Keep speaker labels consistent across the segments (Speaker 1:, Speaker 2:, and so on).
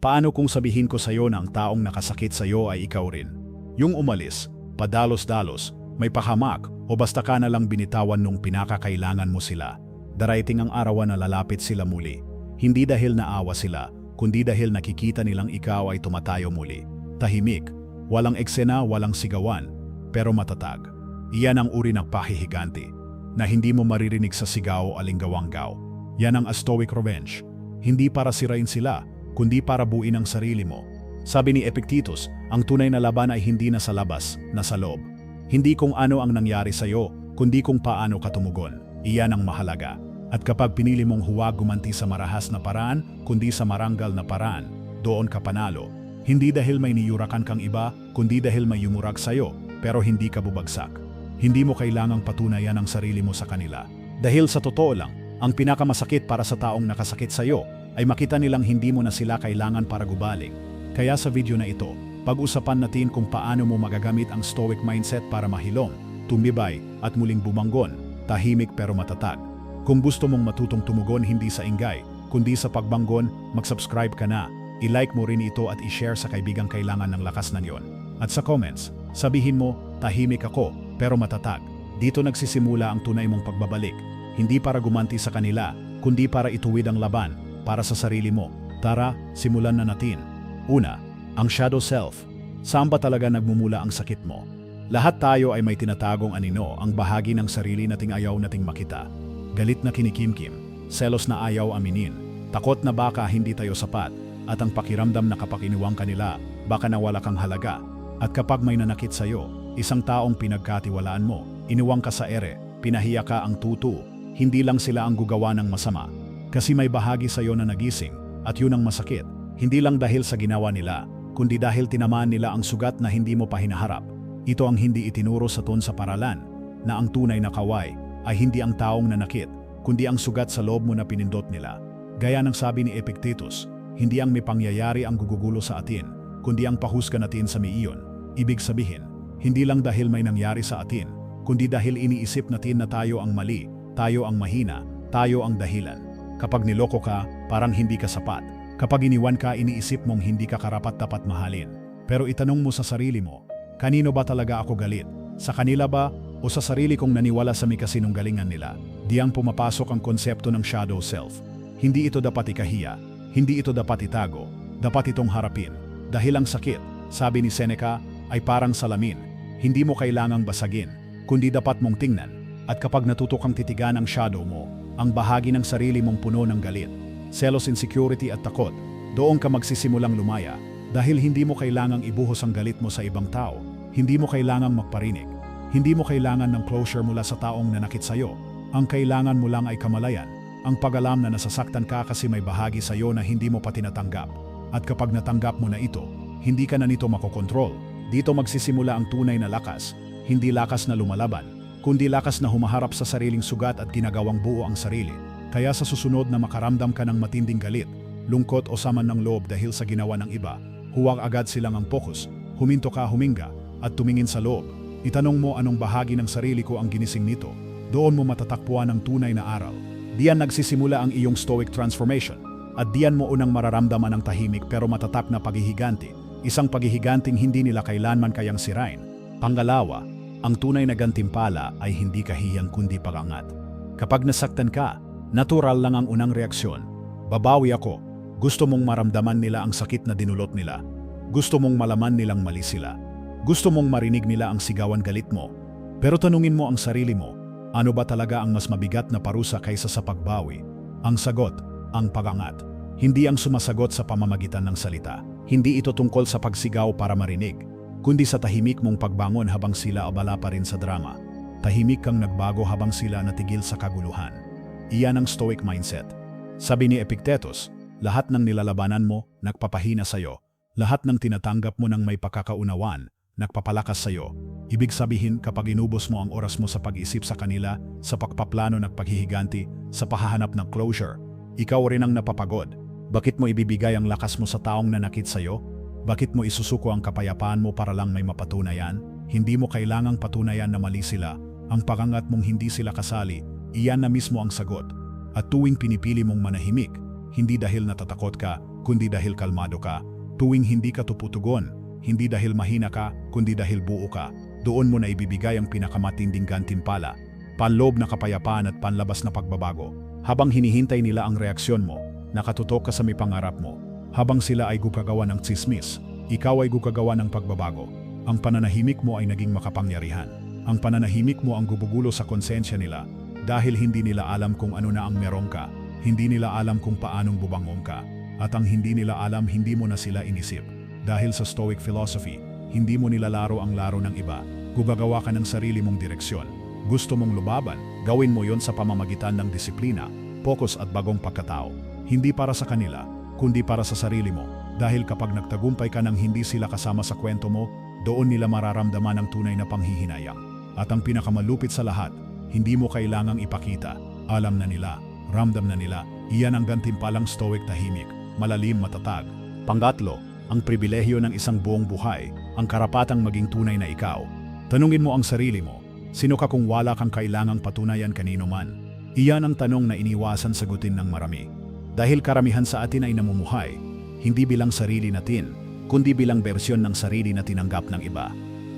Speaker 1: Paano kung sabihin ko sa'yo na ang taong nakasakit sa'yo ay ikaw rin? Yung umalis, padalos-dalos, may pahamak o basta ka na lang binitawan nung pinakakailangan mo sila. Darating ang araw na lalapit sila muli. Hindi dahil naawa sila, kundi dahil nakikita nilang ikaw ay tumatayo muli. Tahimik, walang eksena, walang sigawan, pero matatag. Iyan ang uri ng pahihiganti, na hindi mo maririnig sa sigaw o alinggaw Yan ang stoic revenge. Hindi para sirain sila, kundi para buuin ang sarili mo. Sabi ni Epictetus, ang tunay na laban ay hindi na sa labas, na sa loob. Hindi kung ano ang nangyari sa iyo, kundi kung paano ka tumugon. Iyan ang mahalaga. At kapag pinili mong huwag gumanti sa marahas na paraan, kundi sa marangal na paraan, doon ka panalo. Hindi dahil may niyurakan kang iba, kundi dahil may yumurag sa iyo, pero hindi ka bubagsak. Hindi mo kailangang patunayan ang sarili mo sa kanila. Dahil sa totoo lang, ang pinakamasakit para sa taong nakasakit sa iyo ay makita nilang hindi mo na sila kailangan para gubaling. Kaya sa video na ito, pag-usapan natin kung paano mo magagamit ang stoic mindset para mahilom, tumibay at muling bumanggon, tahimik pero matatag. Kung gusto mong matutong tumugon hindi sa ingay, kundi sa pagbanggon, mag-subscribe ka na, i-like mo rin ito at i-share sa kaibigang kailangan ng lakas ng yon. At sa comments, sabihin mo, tahimik ako, pero matatag. Dito nagsisimula ang tunay mong pagbabalik, hindi para gumanti sa kanila, kundi para ituwid ang laban, para sa sarili mo. Tara, simulan na natin. Una, ang shadow self. Saan ba talaga nagmumula ang sakit mo? Lahat tayo ay may tinatagong anino, ang bahagi ng sarili nating ayaw nating makita. Galit na kinikimkim, selos na ayaw aminin, takot na baka hindi tayo sapat, at ang pakiramdam na kapag iniwang kanila, baka nawala kang halaga. At kapag may nanakit sa'yo, isang taong pinagkatiwalaan mo, iniwang ka sa ere, pinahiya ka ang tutu, hindi lang sila ang gugawa ng masama, kasi may bahagi sa iyo na nagising at yun ang masakit, hindi lang dahil sa ginawa nila, kundi dahil tinamaan nila ang sugat na hindi mo pa hinaharap. Ito ang hindi itinuro sa ton sa paralan, na ang tunay na kaway ay hindi ang taong nanakit, kundi ang sugat sa loob mo na pinindot nila. Gaya ng sabi ni Epictetus, hindi ang may pangyayari ang gugugulo sa atin, kundi ang pahusga natin sa miiyon. Ibig sabihin, hindi lang dahil may nangyari sa atin, kundi dahil iniisip natin na tayo ang mali, tayo ang mahina, tayo ang dahilan. Kapag niloko ka, parang hindi ka sapat. Kapag iniwan ka, iniisip mong hindi ka karapat-dapat mahalin. Pero itanong mo sa sarili mo, kanino ba talaga ako galit? Sa kanila ba o sa sarili kong naniwala sa may kasinunggalingan nila? Diyang pumapasok ang konsepto ng shadow self. Hindi ito dapat ikahiya, hindi ito dapat itago, dapat itong harapin. Dahil ang sakit, sabi ni Seneca, ay parang salamin. Hindi mo kailangang basagin, kundi dapat mong tingnan. At kapag natuto kang titigan ang shadow mo, ang bahagi ng sarili mong puno ng galit, selos insecurity at takot, doon ka magsisimulang lumaya dahil hindi mo kailangang ibuhos ang galit mo sa ibang tao, hindi mo kailangang magparinig, hindi mo kailangan ng closure mula sa taong nanakit sa'yo. Ang kailangan mo lang ay kamalayan, ang pag-alam na nasasaktan ka kasi may bahagi sa'yo na hindi mo pa tinatanggap. At kapag natanggap mo na ito, hindi ka na nito makokontrol. Dito magsisimula ang tunay na lakas, hindi lakas na lumalaban, kundi lakas na humaharap sa sariling sugat at ginagawang buo ang sarili. Kaya sa susunod na makaramdam ka ng matinding galit, lungkot o saman ng loob dahil sa ginawa ng iba, huwag agad silang ang focus, huminto ka huminga at tumingin sa loob. Itanong mo anong bahagi ng sarili ko ang ginising nito. Doon mo matatakpuan ang tunay na aral. Diyan nagsisimula ang iyong stoic transformation. At diyan mo unang mararamdaman ang tahimik pero matatak na paghihiganti. Isang paghihiganting hindi nila kailanman kayang sirain. Pangalawa, ang tunay na gantimpala ay hindi kahiyang kundi pagangat. Kapag nasaktan ka, natural lang ang unang reaksyon. Babawi ako. Gusto mong maramdaman nila ang sakit na dinulot nila. Gusto mong malaman nilang mali sila. Gusto mong marinig nila ang sigawan galit mo. Pero tanungin mo ang sarili mo, ano ba talaga ang mas mabigat na parusa kaysa sa pagbawi? Ang sagot, ang pagangat. Hindi ang sumasagot sa pamamagitan ng salita. Hindi ito tungkol sa pagsigaw para marinig kundi sa tahimik mong pagbangon habang sila abala pa rin sa drama. Tahimik kang nagbago habang sila natigil sa kaguluhan. Iyan ang stoic mindset. Sabi ni Epictetus, lahat ng nilalabanan mo, nagpapahina sa'yo. Lahat ng tinatanggap mo ng may pakakaunawan, nagpapalakas sa'yo. Ibig sabihin kapag inubos mo ang oras mo sa pag-isip sa kanila, sa pagpaplano ng paghihiganti, sa pahahanap ng closure, ikaw rin ang napapagod. Bakit mo ibibigay ang lakas mo sa taong nanakit sa'yo? Bakit mo isusuko ang kapayapaan mo para lang may mapatunayan? Hindi mo kailangang patunayan na mali sila. Ang pagangat mong hindi sila kasali, iyan na mismo ang sagot. At tuwing pinipili mong manahimik, hindi dahil natatakot ka, kundi dahil kalmado ka. Tuwing hindi ka tuputugon, hindi dahil mahina ka, kundi dahil buo ka. Doon mo na ibibigay ang pinakamatinding gantimpala, panloob na kapayapaan at panlabas na pagbabago. Habang hinihintay nila ang reaksyon mo, nakatutok ka sa may pangarap mo. Habang sila ay gugagawa ng tsismis, ikaw ay gugagawa ng pagbabago. Ang pananahimik mo ay naging makapangyarihan. Ang pananahimik mo ang gubugulo sa konsensya nila dahil hindi nila alam kung ano na ang meron ka, hindi nila alam kung paanong bubangon ka, at ang hindi nila alam hindi mo na sila inisip. Dahil sa Stoic philosophy, hindi mo nilalaro ang laro ng iba, gugagawa ka ng sarili mong direksyon. Gusto mong lubaban, gawin mo yon sa pamamagitan ng disiplina, focus at bagong pagkatao. Hindi para sa kanila, kundi para sa sarili mo. Dahil kapag nagtagumpay ka ng hindi sila kasama sa kwento mo, doon nila mararamdaman ang tunay na panghihinayang. At ang pinakamalupit sa lahat, hindi mo kailangang ipakita. Alam na nila, ramdam na nila, iyan ang gantimpalang stoic tahimik, malalim matatag. Pangatlo, ang pribilehyo ng isang buong buhay, ang karapatang maging tunay na ikaw. Tanungin mo ang sarili mo, sino ka kung wala kang kailangang patunayan kanino man? Iyan ang tanong na iniwasan sagutin ng marami. Dahil karamihan sa atin ay namumuhay, hindi bilang sarili natin, kundi bilang bersyon ng sarili na tinanggap ng iba.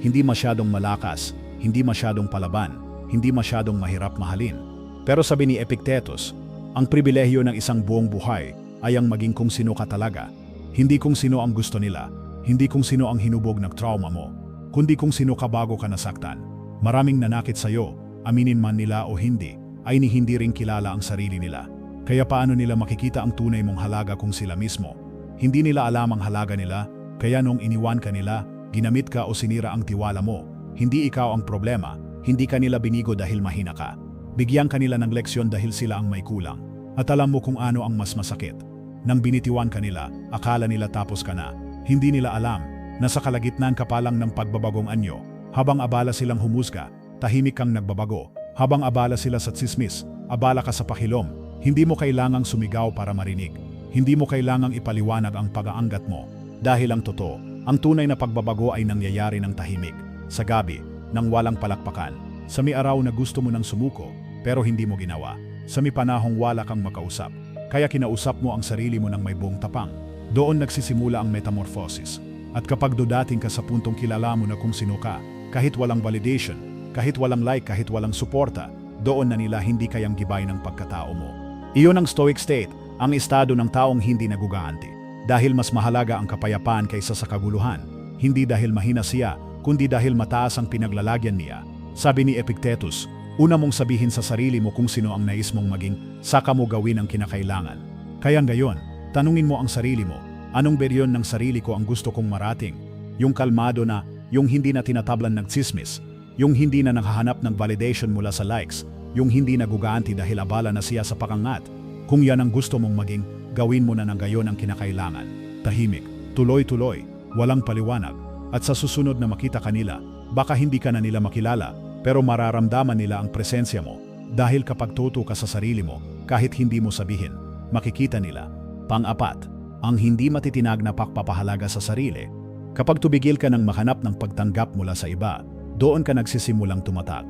Speaker 1: Hindi masyadong malakas, hindi masyadong palaban, hindi masyadong mahirap mahalin. Pero sabi ni Epictetus, ang pribilehyo ng isang buong buhay ay ang maging kung sino ka talaga. Hindi kung sino ang gusto nila, hindi kung sino ang hinubog ng trauma mo, kundi kung sino ka bago ka nasaktan. Maraming nanakit sa iyo, aminin man nila o hindi, ay ni hindi rin kilala ang sarili nila. Kaya paano nila makikita ang tunay mong halaga kung sila mismo? Hindi nila alam ang halaga nila, kaya nung iniwan ka nila, ginamit ka o sinira ang tiwala mo, hindi ikaw ang problema, hindi kanila binigo dahil mahina ka. Bigyan kanila ng leksyon dahil sila ang may kulang. At alam mo kung ano ang mas masakit. Nang binitiwan kanila, akala nila tapos ka na. Hindi nila alam na sa kalagitnaan ka pa lang ng pagbabagong anyo. Habang abala silang humusga, tahimik kang nagbabago. Habang abala sila sa tsismis, abala ka sa pakilom. Hindi mo kailangang sumigaw para marinig. Hindi mo kailangang ipaliwanag ang pag-aangat mo. Dahil ang totoo, ang tunay na pagbabago ay nangyayari ng tahimik. Sa gabi, nang walang palakpakan. Sa may araw na gusto mo nang sumuko, pero hindi mo ginawa. Sa may panahong wala kang makausap, kaya kinausap mo ang sarili mo ng may buong tapang. Doon nagsisimula ang metamorphosis. At kapag dudating ka sa puntong kilala mo na kung sino ka, kahit walang validation, kahit walang like, kahit walang suporta, doon na nila hindi kayang gibay ng pagkatao mo. Iyon ang stoic state, ang estado ng taong hindi nagugaanti. Dahil mas mahalaga ang kapayapaan kaysa sa kaguluhan, hindi dahil mahina siya, kundi dahil mataas ang pinaglalagyan niya. Sabi ni Epictetus, una mong sabihin sa sarili mo kung sino ang nais mong maging, saka mo gawin ang kinakailangan. Kaya ngayon, tanungin mo ang sarili mo, anong beryon ng sarili ko ang gusto kong marating? Yung kalmado na, yung hindi na tinatablan ng tsismis, yung hindi na nakahanap ng validation mula sa likes, yung hindi nagugaanti dahil abala na siya sa pakangat. Kung yan ang gusto mong maging, gawin mo na ng gayon ang kinakailangan. Tahimik, tuloy-tuloy, walang paliwanag, at sa susunod na makita kanila, baka hindi ka na nila makilala, pero mararamdaman nila ang presensya mo. Dahil kapag tuto ka sa sarili mo, kahit hindi mo sabihin, makikita nila. Pang-apat, ang hindi matitinag na pakpapahalaga sa sarili. Kapag tubigil ka ng mahanap ng pagtanggap mula sa iba, doon ka nagsisimulang tumatag.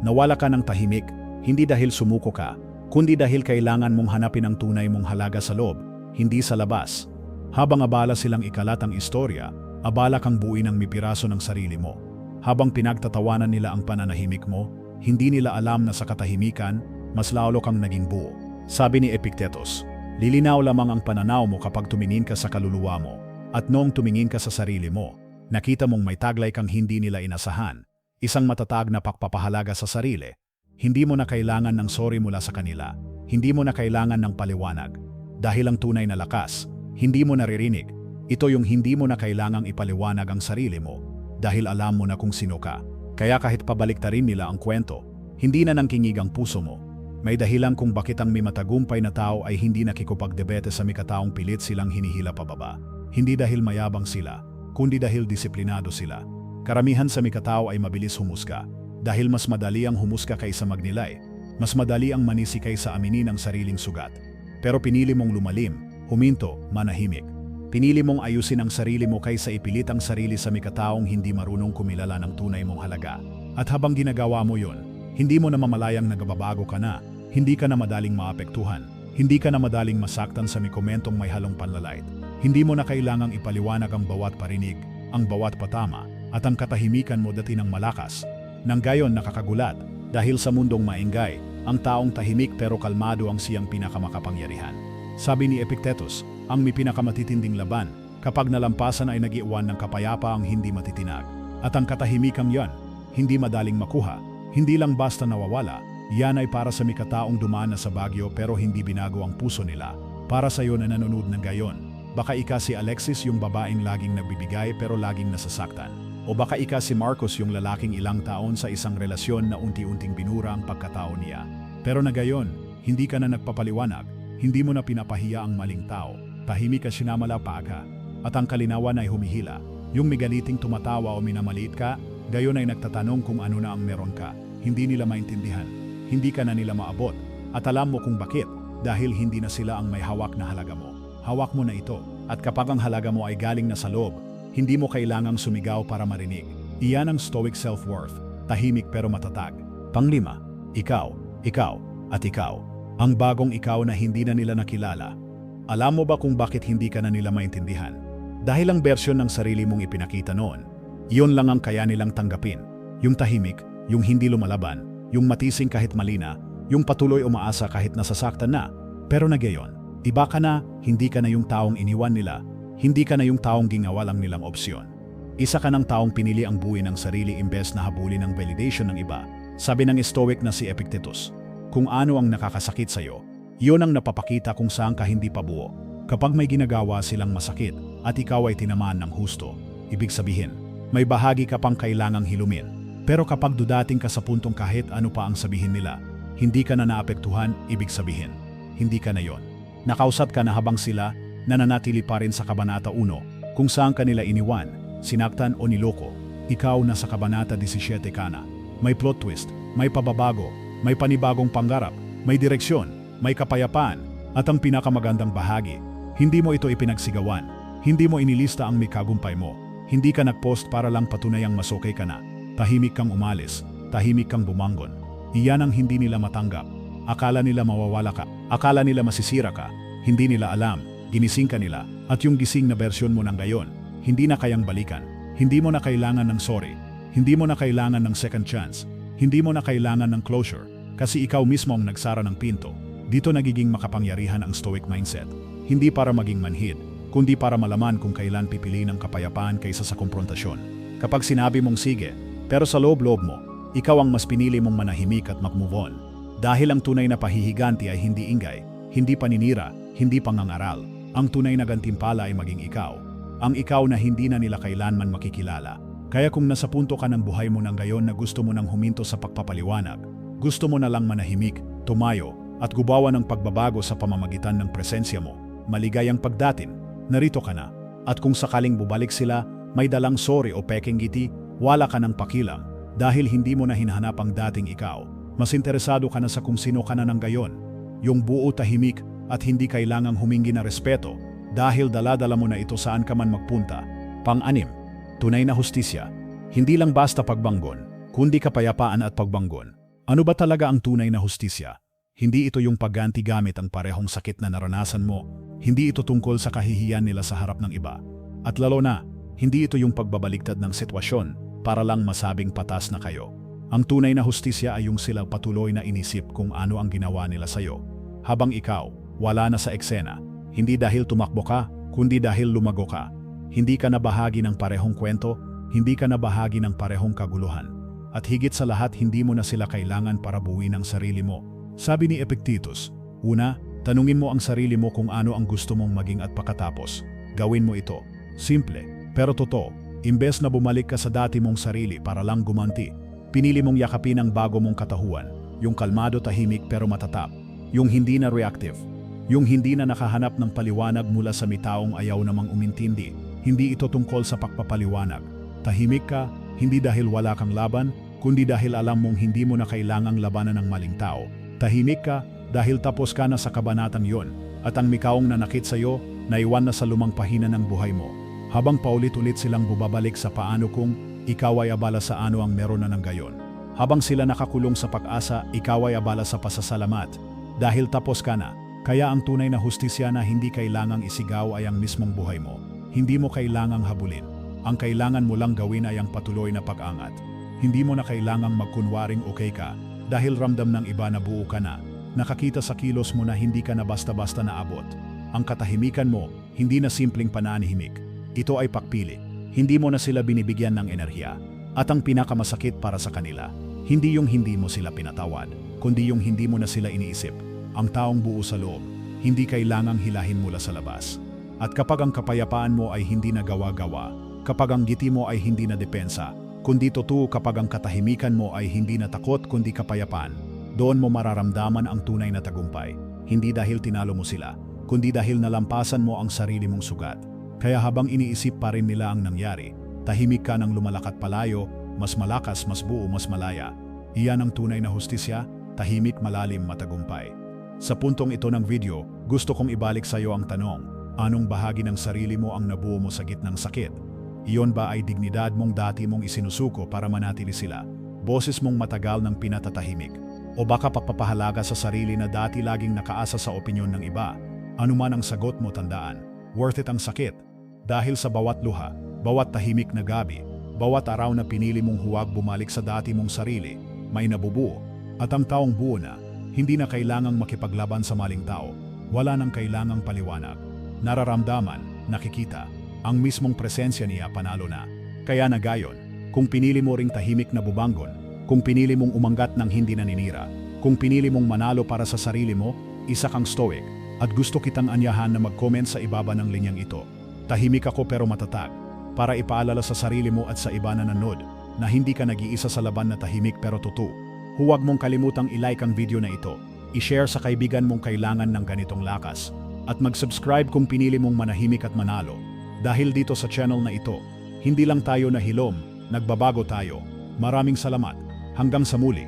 Speaker 1: Nawala ka ng tahimik, hindi dahil sumuko ka, kundi dahil kailangan mong hanapin ang tunay mong halaga sa loob, hindi sa labas. Habang abala silang ikalat ang istorya, abala kang buuin ang mipiraso ng sarili mo. Habang pinagtatawanan nila ang pananahimik mo, hindi nila alam na sa katahimikan, mas lalo kang naging buo. Sabi ni Epictetus, lilinaw lamang ang pananaw mo kapag tumingin ka sa kaluluwa mo. At noong tumingin ka sa sarili mo, nakita mong may taglay kang hindi nila inasahan, isang matatag na pakpapahalaga sa sarili. Hindi mo na kailangan ng sorry mula sa kanila. Hindi mo na kailangan ng paliwanag. Dahil ang tunay na lakas, hindi mo naririnig. Ito yung hindi mo na kailangang ipaliwanag ang sarili mo dahil alam mo na kung sino ka. Kaya kahit pabaliktarin nila ang kwento, hindi na nangkingig ang puso mo. May dahilan kung bakit ang may matagumpay na tao ay hindi nakikupagdebete sa mikataong pilit silang hinihila pababa. Hindi dahil mayabang sila, kundi dahil disiplinado sila. Karamihan sa mikatao ay mabilis humusga, dahil mas madali ang humusga kaysa magnilay. Mas madali ang manisi kaysa aminin ang sariling sugat. Pero pinili mong lumalim, huminto, manahimik. Pinili mong ayusin ang sarili mo kaysa ipilit ang sarili sa mikataong hindi marunong kumilala ng tunay mong halaga. At habang ginagawa mo yon, hindi mo na mamalayang nagababago ka na, hindi ka na madaling maapektuhan. Hindi ka na madaling masaktan sa may komentong may halong panlalait. Hindi mo na kailangang ipaliwanag ang bawat parinig, ang bawat patama, at ang katahimikan mo dati ng malakas. Nang gayon nakakagulat, dahil sa mundong maingay, ang taong tahimik pero kalmado ang siyang pinakamakapangyarihan. Sabi ni Epictetus, ang may pinakamatitinding laban, kapag nalampasan ay nagiiwan ng kapayapa ang hindi matitinag. At ang katahimikang yan, hindi madaling makuha, hindi lang basta nawawala, yan ay para sa mikataong dumaan na sa Bagyo pero hindi binago ang puso nila. Para sa iyo na nanonood ng gayon, baka ika si Alexis yung babaeng laging nagbibigay pero laging nasasaktan. O baka ika si Marcos yung lalaking ilang taon sa isang relasyon na unti-unting binura ang pagkatao niya. Pero na gayon, hindi ka na nagpapaliwanag, hindi mo na pinapahiya ang maling tao, tahimik ka sinamala pa ka, at ang kalinawan ay humihila. Yung migaliting tumatawa o minamaliit ka, gayon ay nagtatanong kung ano na ang meron ka. Hindi nila maintindihan, hindi ka na nila maabot, at alam mo kung bakit, dahil hindi na sila ang may hawak na halaga mo. Hawak mo na ito, at kapag ang halaga mo ay galing na sa loob, hindi mo kailangang sumigaw para marinig. Iyan ang stoic self-worth, tahimik pero matatag. Panglima, ikaw, ikaw, at ikaw. Ang bagong ikaw na hindi na nila nakilala. Alam mo ba kung bakit hindi ka na nila maintindihan? Dahil ang bersyon ng sarili mong ipinakita noon, iyon lang ang kaya nilang tanggapin. Yung tahimik, yung hindi lumalaban, yung matising kahit malina, yung patuloy umaasa kahit nasasaktan na. Pero na gayon, iba ka na, hindi ka na yung taong iniwan nila, hindi ka na yung taong ginawa lang nilang opsyon. Isa ka ng taong pinili ang buhay ng sarili imbes na habulin ang validation ng iba. Sabi ng Stoic na si Epictetus, kung ano ang nakakasakit sa iyo, iyon ang napapakita kung saan ka hindi pabuo. Kapag may ginagawa silang masakit at ikaw ay tinamaan ng husto, ibig sabihin, may bahagi ka pang kailangang hilumin. Pero kapag dudating ka sa puntong kahit ano pa ang sabihin nila, hindi ka na naapektuhan, ibig sabihin, hindi ka na yon. Nakausap ka na habang sila nananatili pa rin sa Kabanata 1 kung saan kanila iniwan, sinaktan o niloko. Ikaw na sa Kabanata 17 ka na. May plot twist, may pababago, may panibagong pangarap, may direksyon, may kapayapaan, at ang pinakamagandang bahagi, hindi mo ito ipinagsigawan, hindi mo inilista ang may kagumpay mo, hindi ka nagpost para lang patunayang masokay ka na, tahimik kang umalis, tahimik kang bumangon. Iyan ang hindi nila matanggap. Akala nila mawawala ka, akala nila masisira ka, hindi nila alam, ginising ka nila, at yung gising na bersyon mo ng gayon, hindi na kayang balikan, hindi mo na kailangan ng sorry, hindi mo na kailangan ng second chance, hindi mo na kailangan ng closure, kasi ikaw mismo ang nagsara ng pinto. Dito nagiging makapangyarihan ang stoic mindset. Hindi para maging manhid, kundi para malaman kung kailan pipiliin ang kapayapaan kaysa sa konfrontasyon. Kapag sinabi mong sige, pero sa loob-loob mo, ikaw ang mas pinili mong manahimik at mag-move on. Dahil ang tunay na pahihiganti ay hindi ingay, hindi paninira, hindi pangangaral. Ang tunay na gantimpala ay maging ikaw. Ang ikaw na hindi na nila kailanman makikilala. Kaya kung nasa punto ka ng buhay mo ng gayon na gusto mo nang huminto sa pagpapaliwanag, gusto mo na lang manahimik, tumayo, at gubawa ng pagbabago sa pamamagitan ng presensya mo, maligayang pagdatin, narito ka na. At kung sakaling bubalik sila, may dalang sorry o peking ngiti, wala ka ng pakilang dahil hindi mo na hinahanap ang dating ikaw. Mas interesado ka na sa kung sino ka na ng gayon. Yung buo tahimik at hindi kailangang humingi na respeto dahil daladala mo na ito saan ka man magpunta. Pang-anim, tunay na hustisya. Hindi lang basta pagbanggon, kundi kapayapaan at pagbanggon. Ano ba talaga ang tunay na hustisya? Hindi ito yung pagganti gamit ang parehong sakit na naranasan mo. Hindi ito tungkol sa kahihiyan nila sa harap ng iba. At lalo na, hindi ito yung pagbabaliktad ng sitwasyon para lang masabing patas na kayo. Ang tunay na hustisya ay yung sila patuloy na inisip kung ano ang ginawa nila sa'yo. Habang ikaw, wala na sa eksena. Hindi dahil tumakbo ka, kundi dahil lumago ka. Hindi ka na bahagi ng parehong kwento, hindi ka na bahagi ng parehong kaguluhan. At higit sa lahat, hindi mo na sila kailangan para buuin ang sarili mo. Sabi ni Epictetus, Una, tanungin mo ang sarili mo kung ano ang gusto mong maging at pakatapos. Gawin mo ito. Simple, pero totoo. Imbes na bumalik ka sa dati mong sarili para lang gumanti, pinili mong yakapin ang bago mong katahuan, yung kalmado tahimik pero matatap, yung hindi na reactive, yung hindi na nakahanap ng paliwanag mula sa mitaong ayaw namang umintindi. Hindi ito tungkol sa pagpapaliwanag. Tahimik ka, hindi dahil wala kang laban, kundi dahil alam mong hindi mo na kailangang labanan ng maling tao. Tahimik ka dahil tapos ka na sa kabanatang yon at ang mikaong nanakit sa iyo naiwan na sa lumang pahina ng buhay mo. Habang paulit-ulit silang bubabalik sa paano kung ikaw ay abala sa ano ang meron na ng gayon. Habang sila nakakulong sa pag-asa, ikaw ay abala sa pasasalamat. Dahil tapos ka na, Kaya ang tunay na hustisya na hindi kailangang isigaw ay ang mismong buhay mo. Hindi mo kailangang habulin. Ang kailangan mo lang gawin ay ang patuloy na pag-angat. Hindi mo na kailangang magkunwaring okay ka dahil ramdam ng iba na buo ka na. Nakakita sa kilos mo na hindi ka na basta-basta naabot. Ang katahimikan mo, hindi na simpleng pananahimik. Ito ay pakpili. Hindi mo na sila binibigyan ng enerhiya. At ang pinakamasakit para sa kanila, hindi yung hindi mo sila pinatawad, kundi yung hindi mo na sila iniisip. Ang taong buo sa loob, hindi kailangang hilahin mula sa labas. At kapag ang kapayapaan mo ay hindi na gawa-gawa, kapag ang giti mo ay hindi na depensa, kundi totoo kapag ang katahimikan mo ay hindi na takot kundi kapayapaan, doon mo mararamdaman ang tunay na tagumpay. Hindi dahil tinalo mo sila, kundi dahil nalampasan mo ang sarili mong sugat. Kaya habang iniisip pa rin nila ang nangyari, tahimik ka ng lumalakat palayo, mas malakas, mas buo, mas malaya. Iyan ang tunay na hustisya, tahimik, malalim, matagumpay. Sa puntong ito ng video, gusto kong ibalik sa iyo ang tanong, anong bahagi ng sarili mo ang nabuo mo sa gitnang sakit? Iyon ba ay dignidad mong dati mong isinusuko para manatili sila? Boses mong matagal ng pinatatahimik? O baka papapahalaga sa sarili na dati laging nakaasa sa opinyon ng iba? Ano man ang sagot mo tandaan, worth it ang sakit. Dahil sa bawat luha, bawat tahimik na gabi, bawat araw na pinili mong huwag bumalik sa dati mong sarili, may nabubuo. At ang taong buo na, hindi na kailangang makipaglaban sa maling tao. Wala nang kailangang paliwanag. Nararamdaman, nakikita, ang mismong presensya niya panalo na. Kaya na gayon, kung pinili mo ring tahimik na bubangon, kung pinili mong umangat ng hindi naninira, kung pinili mong manalo para sa sarili mo, isa kang stoic, at gusto kitang anyahan na mag-comment sa ibaba ng linyang ito. Tahimik ako pero matatag, para ipaalala sa sarili mo at sa iba na nanood, na hindi ka nag-iisa sa laban na tahimik pero totoo. Huwag mong kalimutang i-like ang video na ito, i-share sa kaibigan mong kailangan ng ganitong lakas, at mag-subscribe kung pinili mong manahimik at manalo. Dahil dito sa channel na ito, hindi lang tayo nahilom, nagbabago tayo. Maraming salamat. Hanggang sa muli.